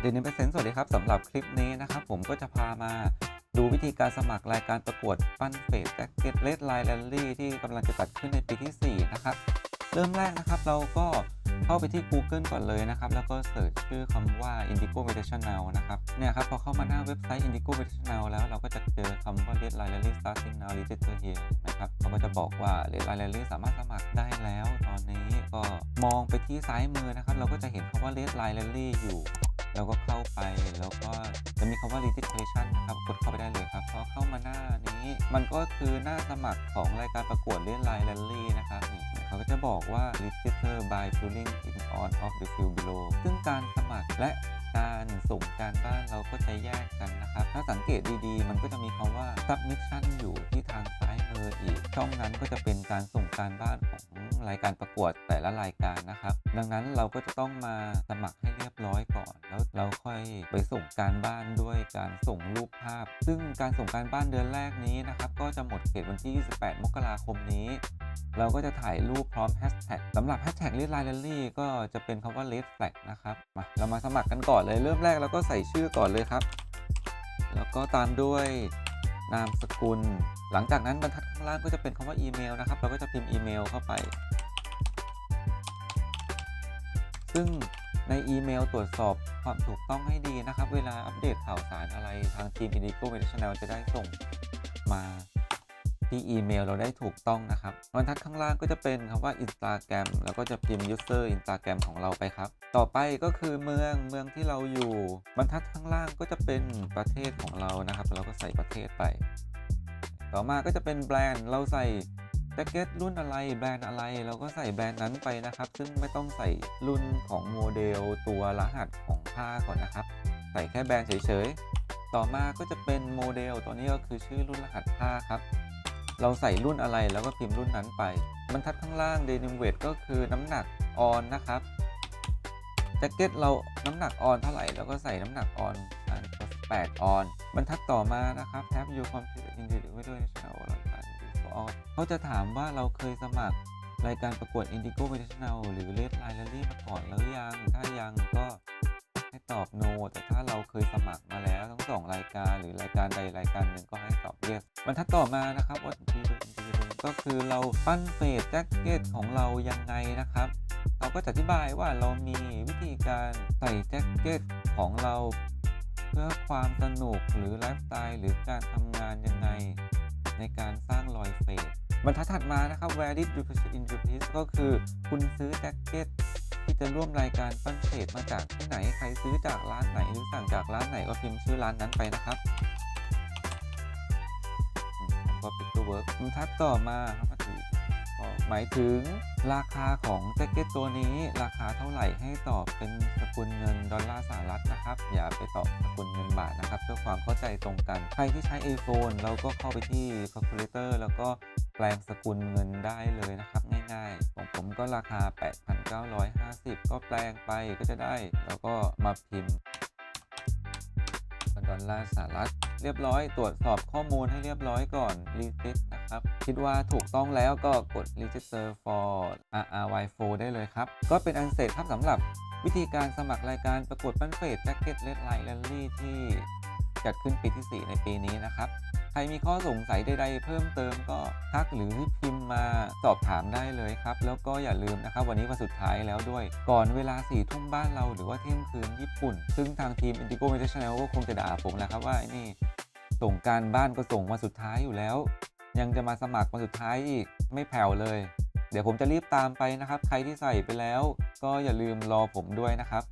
เดนิเปอร์เซนต์สวัสดีครับสำหรับคลิปนี้นะครับ ผมก็จะพามาดูวิธีการสมัครรายการประกวดปั้นเฟสแจ็คเก็ตเลดไลน์แรลลี่ที่กำลังจะจัดขึ้นในปีที่ 4 นะครับ เริ่มแรกนะครับเราก็เข้าไปที่ Google ก่อนเลยนะครับ แล้วก็เสิร์ชชื่อคำว่า Indigo Invitational นะครับเนี่ยครับพอเข้ามาหน้าเว็บไซต์ Indigo Invitational แล้วเราก็จะเจอคำว่า Red Line Rally Starting Now Register Here นะครับเขาก็จะบอกว่า Red Line Rally สามารถสมัครได้แล้ว ตอนนี้ก็มองไปที่ซ้ายมือนะครับ เราก็จะเห็นคำว่า Red Line Rally อยู่ เราก็เข้าไปแล้วก็จะมีคำว่า registration นะครับกดเข้าไปได้เลยครับพอเข้ามาหน้านี้ มันก็คือหน้าสมัครของรายการประกวดเล่นไลน์แรลลี่นะครับนี่เขาก็จะบอกว่า register by filling in on of the field below ซึ่งการสมัครและการส่งการบ้านเราก็จะแยกกันนะครับ ถ้าสังเกตดีๆ มันก็จะมีคำว่า submission อยู่ที่ทางซ้าย มืออีก ช่องนั้นก็จะเป็นการส่งการบ้านของรายการประกวดแต่ละรายการนะครับ ดังนั้นเราก็จะต้องมาสมัครให้เรียบร้อยก่อน แล้วเราค่อยไปส่งการบ้านด้วยการส่งรูปภาพ ซึ่งการส่งการบ้านเดือนแรกนี้นะครับก็จะหมดเขตวันที่ 28 มกราคมนี้ เราก็จะถ่ายรูปพร้อมแฮชแท็กสำหรับแฮชแท็ก Red Line Rally ก็จะเป็นคำว่า Red Flag นะครับมาเรามาสมัครกันก่อนเลยเริ่มแรกเราก็ใส่ชื่อก่อนเลยครับ แล้วก็ตามด้วย นามสกุล หลังจากนั้นบรรทัดข้างล่างก็จะเป็นคำว่าอีเมลนะครับ เราก็จะพิมพ์อีเมลเข้าไป ซึ่งในอีเมลตรวจสอบความถูกต้องให้ดีนะครับ เวลาอัปเดตข่าวสารอะไรทางทีม Indigo International จะได้ส่งมา ที่อีเมลเราได้ถูกต้องนะครับบรรทัดข้างล่างก็จะเป็นคำว่า Instagram แล้วก็จะพิมพ์ user Instagram ของเราไปครับ ต่อไปก็คือเมืองเมืองที่เราอยู่ บรรทัดข้างล่างก็จะเป็นประเทศของเรานะครับ เราก็ใส่ประเทศไป ต่อมาก็จะเป็นแบรนด์เราใส่แจ็คเก็ตรุ่นอะไรแบรนด์อะไรเราก็ใส่แบรนด์นั้นไปนะครับ ซึ่งไม่ต้องใส่รุ่นของโมเดลตัวรหัสของผ้าก่อนนะครับ ใส่แค่แบรนด์เฉยๆ ต่อมาก็จะเป็นโมเดลตัวนี้ก็คือชื่อรุ่นรหัสผ้าครับ เราใส่รุ่นอะไรแล้วก็พิมพ์รุ่นนั้นไป บรรทัดข้างล่างเดนิมเวทก็คือน้ำหนักออนนะครับแจ็คเก็ตเราน้ำหนักออนเท่าไหร่เราก็ใส่น้ำหนักออน8ออน บรรทัดต่อมานะครับ Have you completed individual national เขาจะถามว่าเราเคยสมัครรายการประกวด Indigo International หรือ Red Line Rally มาก่อนแล้วยัง ถ้ายังก็ ตอบ no แต่ถ้าเราเคยสมัครมาแล้วทั้งสองรายการหรือรายการใดรายการหนึ่งก็ให้ตอบ yes บรรทัดต่อมานะครับว่าก็คือเราปั้นเฟสแจ็คเก็ตของเรายังไงนะครับเราก็จะอธิบายว่าเรามีวิธีการใส่แจ็คเก็ตของเรา เพื่อความสนุกหรือไลฟ์สไตล์หรือการทำงานยังไง ในการสร้างรอยเฟสบรรทัดถัดมานะครับ where did you purchase in your piece ก็คือคุณซื้อแจ็คเก็ต ที่จะร่วมรายการปั้นเฟสมาจากที่ไหนใครซื้อจากร้านไหนหรือสั่งจากร้านไหนก็พิมพ์ชื่อร้านนั้นไปนะครับผมก็ปิดตัวเวิร์กบรรทัดต่อมาครับถึงก็ หมายถึงราคาของแจ็คเก็ตตัวนี้ราคาเท่าไหร่ให้ตอบเป็นสกุลเงินดอลลาร์สหรัฐนะครับ อย่าไปตอบสกุลเงินบาทนะครับ เพื่อความเข้าใจตรงกัน ใครที่ใช้ iPhone เราก็เข้าไปที่ calculator แล้วก็แปลงสกุลเงินได้เลยนะครับ ง่ายๆ ของผมก็ราคา 8,950 ก็แปลงไปก็จะได้ แล้วก็มาพิมพ์ดอลลาร์สหรัฐ เรียบร้อย ตรวจสอบข้อมูลให้เรียบร้อยก่อน reset นะครับ คิดว่าถูกต้องแล้วก็กด register for RRY4 ได้เลยครับ ก็เป็นอันเสร็จครับสำหรับวิธีการสมัครรายการประกวดปั้นเฟสแจ็คเก็ตเลดไลน์แรลลี่ที่จัดขึ้นปีที่ 4 ในปีนี้นะครับใครมีข้อสงสัยใด ๆ เพิ่มเติมก็ทักหรือพิมพ์มาสอบถามได้เลยครับ แล้วก็อย่าลืมนะครับ วันนี้วันสุดท้ายแล้วด้วย ก่อนเวลา4ี่ทุ่มบ้านเราหรือว่าเที่ยงคืนญี่ปุ่น ซึ่งทางทีม Indigo International ก็คงจะด่าผมแหละครับว่าไอ้นี่ส่งการบ้านก็ส่งวันสุดท้ายอยู่แล้ว ยังจะมาสมัครวันสุดท้ายอีกไม่แผ่วเลย เดี๋ยวผมจะรีบตามไปนะครับ ใครที่ใส่ไปแล้ว ก็อย่าลืมรอผมด้วยนะครับ